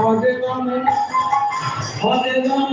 হরে নাম হরে নাম